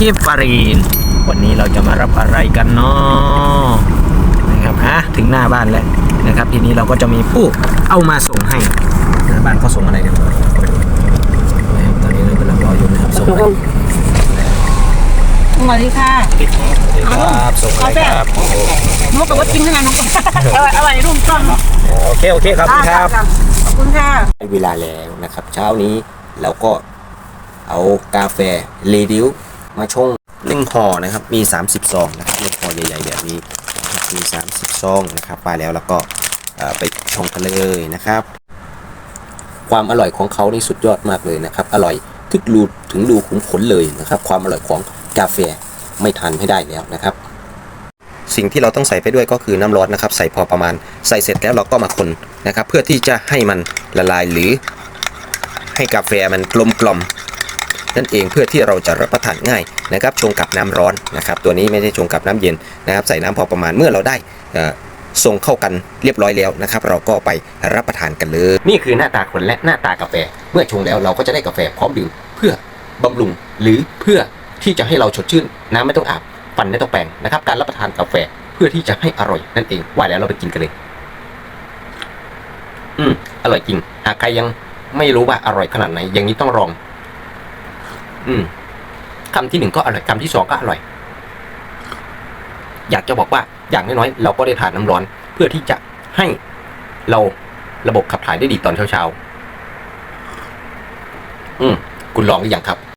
กิฟฟารีน วันนี้เราจะมารับอะไรกันเนาะนะครับฮะถึงหน้าบ้านแล้วนะครับ ทีนี้เราก็จะมีผู้เอามาส่งให้หน้าบ้านเขาส่งอะไรเนี่ยนะครับตอนนี้เรากำลังรออยู่นะครับส่งอะไรสวัสดีค่ะครับส่งอะไรครับมุกกับว่ากินขนาดนั้นอร่อยอร่อยรุ่มต้นโอเคโอเคครับขอบคุณครับขอบคุณค่ะได้เวลาแล้วนะครับ เช้านี้เราก็เอากาแฟเลดิว มาชงหนึ่งห่อนะครับ มี 30ซองนะครับนห่อใหญ่ๆแบบนี้มี 30ซองนะครับไปแล้วแล้วก็ไปชงกันเลยนะครับ ความอร่อยของเขานี่สุดยอดมากเลยนะครับ อร่อยทึกรูถึงดูขุมขนเลยนะครับ ความอร่อยของกาแฟไม่ทันให้ได้แล้วนะครับ สิ่งที่เราต้องใส่ไปด้วยก็คือน้ำร้อนนะครับ ใส่พอประมาณใส่เสร็จแล้วเราก็มาคนนะครับ เพื่อที่จะให้มันละลายหรือให้กาแฟมันกลมกล่อม นั่นเองเพื่อที่เราจะรับประทานง่ายนะครับชงกับน้ำร้อนนะครับ ตัวนี้ไม่ได้ชงกับน้ำเย็นนะครับใส่น้ำพอประมาณเมื่อเราได้ทรงเข้ากันเรียบร้อยแล้วนะครับ เราก็ไปรับประทานกันเลย นี่คือหน้าตาคนและหน้าตากาแฟ เมื่อชงแล้วเราก็จะได้กาแฟพร้อมดื่มเพื่อบำรุงหรือเพื่อที่จะให้เราสดชื่นน้ำไม่ต้องอาบฟันไม่ต้องแปรงนะครับ การรับประทานกาแฟเพื่อที่จะให้อร่อยนั่นเองว่าแล้วเราไปกินกันเลย อืมอร่อยจริงหากใครยังไม่รู้ว่าอร่อยขนาดไหนอย่างนี้ต้องลอง อืมคำที่หนึ่งก็อร่อยคำที่สองก็อร่อย อยากจะบอกว่าอย่างน้อยๆเราก็ได้ทานน้ำร้อน เพื่อที่จะให้เราระบบขับถ่ายได้ดีตอนเช้าๆอืมคุณลองหรือยังครับ